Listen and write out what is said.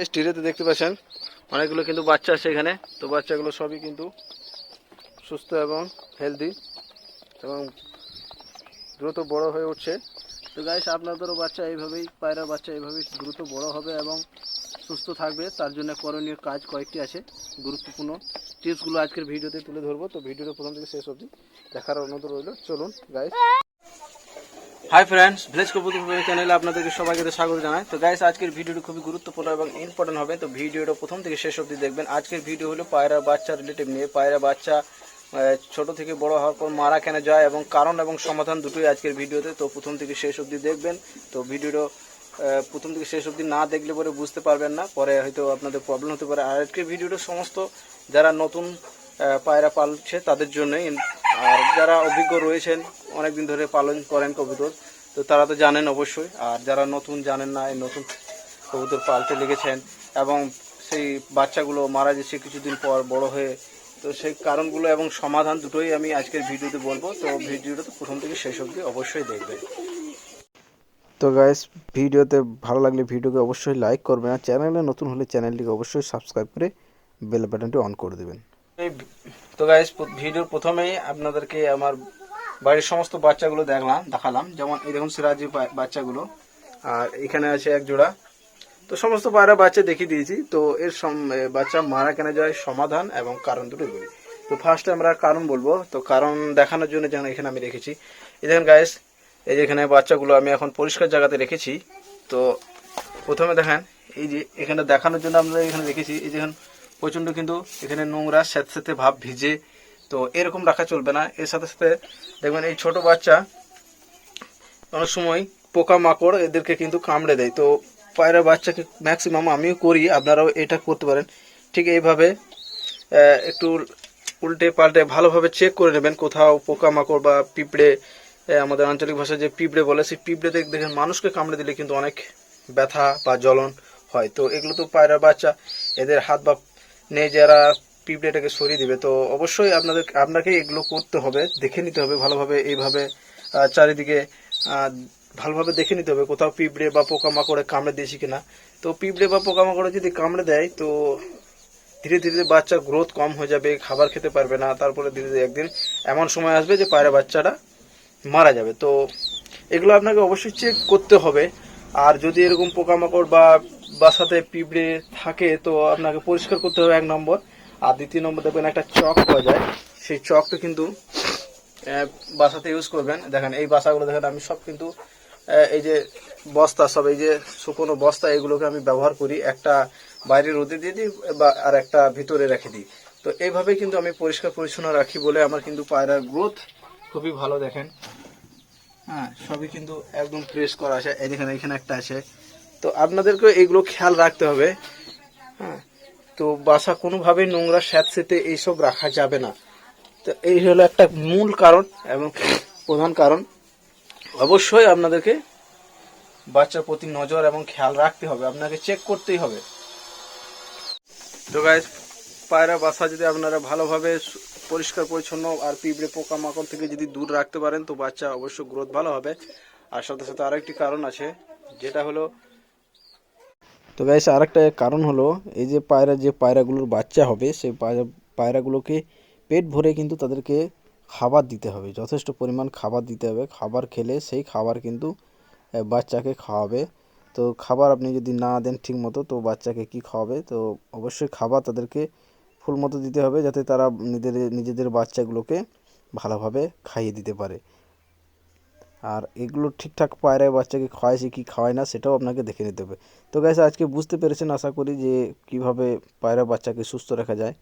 এই স্টিরেতে দেখতে পাচ্ছেন, অনেকগুলো কিন্তু বাচ্চা আছে এখানে। তো বাচ্চাগুলো সবই কিন্তু সুস্থ এবং হেলদি এবং দ্রুত বড় হয়ে উঠছে। তো গাইস আপনাদেরও বাচ্চা এইভাবেই পায়রা বাচ্চা এইভাবেই দ্রুত বড় হবে এবং সুস্থ থাকবে। তার জন্য করণীয় কাজ কয়েকটি আছে। গুরুত্বপূর্ণ টিপসগুলো আজকের ভিডিওতে তুলে ধরবো। তো ভিডিওটা প্রথম থেকে শেষ অবধি দেখার অনুরোধ রইল। চলুন গাইস হাই ফ্রেন্ডস ভিলেজ কবুতর চ্যানেলে আপনাদেরকে সবাইকে স্বাগত জানাই। তো গাইস আজকের ভিডিওটি খুবই গুরুত্বপূর্ণ এবং ইম্পর্টেন্ট হবে। তো ভিডিওটা প্রথম থেকে শেষ অবধি দেখবেন। আজকের ভিডিও হলো পায়রা বাচ্চা রিলেটিভ নিয়ে। পায়রা বাচ্চা ছোট থেকে বড় হওয়ার পর মারা কেন যায় এবং কারণ এবং সমাধান দুটোই আজকের ভিডিওতে। তো প্রথম থেকে শেষ অবধি দেখবেন। তো ভিডিওটা প্রথম থেকে শেষ অবধি না দেখলে পরে বুঝতে পারবেন না। পরে হয়তো আপনাদের প্রবলেম হতে পারে। আর আজকের ভিডিওটা সমস্ত যারা নতুন পায়রা পালছে তাদের জন্যই। আর যারা অভিজ্ঞ রয়েছেন অনেকদিন ধরে পালন করেন কবুতর, তো তারা তো জানেন অবশ্যই। আর যারা নতুন জানেন না, এই নতুন কবুতর পালতে লেগেছেন এবং সেই বাচ্চাগুলো মারা যাচ্ছে কিছুদিন পর বড় হয়ে, তো সেই কারণগুলো এবং সমাধান দুটোই আমি আজকের ভিডিওতে বলব। তো ভিডিওটা তো প্রথম থেকে শেষ অবধি অবশ্যই দেখবেন। তো গাইস ভিডিওতে ভালো লাগলে ভিডিওকে অবশ্যই লাইক করবেন আর চ্যানেলে নতুন হলে চ্যানেলটিকে অবশ্যই সাবস্ক্রাইব করে বেল বাটনটি অন করে দেবেন। তো গাইস ভিডিওর প্রথমেই আপনাদেরকে আমার বাড়ির সমস্ত বাচ্চাগুলো দেখলাম, দেখালাম। যেমন এই দেখুন সিরাজি বাচ্চাগুলো। আর এখানে আছে এক জোড়া। তো সমস্ত পায়রা বাচ্চা দেখিয়ে দিয়েছি। তো এর বাচ্চা মারা কেনা যায় সমাধান এবং কারণ দুটো বলি। তো ফার্স্ট আমরা কারণ বলব। তো কারণ দেখানোর জন্য যেন এখানে আমি রেখেছি। এই দেখেন গাইস এই যে এখানে বাচ্চাগুলো আমি এখন পরিষ্কার জায়গাতে রেখেছি। তো প্রথমে দেখেন, এই যে এখানে দেখানোর জন্য আমরা এখানে রেখেছি। এই দেখেন, প্রচণ্ড কিন্তু এখানে নোংরা স্যাঁতস্যাঁতে ভাব ভিজে তো এরকম রাখা চলবে না। এর সাথে সাথে দেখবেন এই ছোট বাচ্চা অনেক সময় পোকা মাকড় এদেরকে কিন্তু কামড়ে দেয়। তো পায়রা বাচ্চাকে ম্যাক্সিমাম আমিও করি, আপনারাও এটা করতে পারেন। ঠিক এইভাবে একটু উল্টে পাল্টে ভালোভাবে চেক করে নেবেন কোথাও পোকা মাকড় বা পিঁপড়ে আমাদের আঞ্চলিক ভাষায় যে পিঁপড়ে বলে, সেই পিঁপড়ে দেখ- দেখেন মানুষকে কামড়ে দিলে কিন্তু অনেক ব্যথা বা জ্বলন হয়। তো এগুলো তো পায়রা বাচ্চা, এদের হাত বা নেই যারা পিঁপড়েটাকে সরিয়ে দিবে। তো অবশ্যই আপনাদের আপনাকে এগুলো করতে হবে, দেখে নিতে হবে ভালোভাবে, এইভাবে চারিদিকে ভালোভাবে দেখে নিতে হবে কোথাও পিঁপড়ে বা পোকামাকড়ে কামড়ে দিয়েছি কিনা। তো পিঁপড়ে বা পোকামাকড়ে যদি কামড়ে দেয়, তো ধীরে ধীরে বাচ্চা গ্রোথ কম হয়ে যাবে, খাবার খেতে পারবে না, তারপরে ধীরে ধীরে একদিন এমন সময় আসবে যে পায়রা বাচ্চাটা মারা যাবে। তো এগুলো আপনাকে অবশ্যই চেক করতে হবে। আর যদি এরকম পোকামাকড় বা বাসাতে পিঁপড়ে থাকে, তো আপনাকে পরিষ্কার করতে হবে এক নম্বর। আর দ্বিতীয় নম্বর দেখবেন একটা চক পাওয়া যায়। সেই চকটা কিন্তু বাসাতে ইউজ করবেন। দেখেন, এই বাসাগুলো দেখেন, আমি সব কিন্তু এই যে বস্তা, সব এই যে শুকনো বস্তা, এগুলোকে আমি ব্যবহার করি। একটা বাইরে রোদে দিয়ে দিই বা, আর একটা ভিতরে রেখে দিই। তো এইভাবে কিন্তু আমি পরিষ্কার পরিচ্ছন্ন রাখি বলে আমার কিন্তু পায়রার গ্রোথ খুবই ভালো দেখেন। হ্যাঁ সবই কিন্তু একদম ফ্রেশ করা আছে। এই দেখেন, এখানে একটা আছে। তো আপনাদেরকে এগুলো খেয়াল রাখতে হবে। হ্যাঁ তো বাসা কোনোভাবেই নোংরা স্যাঁতসেতে এইসব রাখা যাবে না। তো এই হলো একটা মূল কারণ এবং প্রধান কারণ। অবশ্যই আপনাদেরকে বাচ্চার প্রতি নজর এবং খেয়াল রাখতে হবে, আপনাকে চেক করতেই হবে। তো গাইজ পায়রা বাসা যদি আপনারা ভালোভাবে পরিষ্কার, পরিচ্ছন্ন আর পিঁপড়ে, পোকামাকড় থেকে যদি দূর রাখতে পারেন, তো বাচ্চা অবশ্যই গ্রোথ ভালো হবে। আর সাথে সাথে আরেকটি কারণ আছে, যেটা হলো তো গাইস আরেকটা কারণ হলো, এই যে পায়রা, যে পায়রাগুলোর বাচ্চা হবে সেই পায়রা- পায়রাগুলোকে পেট ভরে কিন্তু তাদেরকে খাবার দিতে হবে। যথেষ্ট পরিমাণ খাবার দিতে হবে। খাবার খেলে সেই খাবার কিন্তু বাচ্চাকে খাওয়াবে। তো খাবার আপনি যদি না দেন ঠিক মতো তো বাচ্চাকে কি খাওয়াবে? তো অবশ্যই খাবার তাদেরকে ফুল মতো দিতে হবে, যাতে তারা নিজেদের নিজেদের বাচ্চাগুলোকে ভালোভাবে খাইয়ে দিতে পারে। আর এগুলো ঠিকঠাক পায়রায় বাচ্চাকে খাওয়াইছে, কি খাওয়ায় না, সেটাও আপনাকে দেখে নিতে হবে। তো গ্যাস আজকে বুঝতে পেরেছেন আশা করি যে কীভাবে পায়রা বাচ্চাকে সুস্থ রাখা যায়।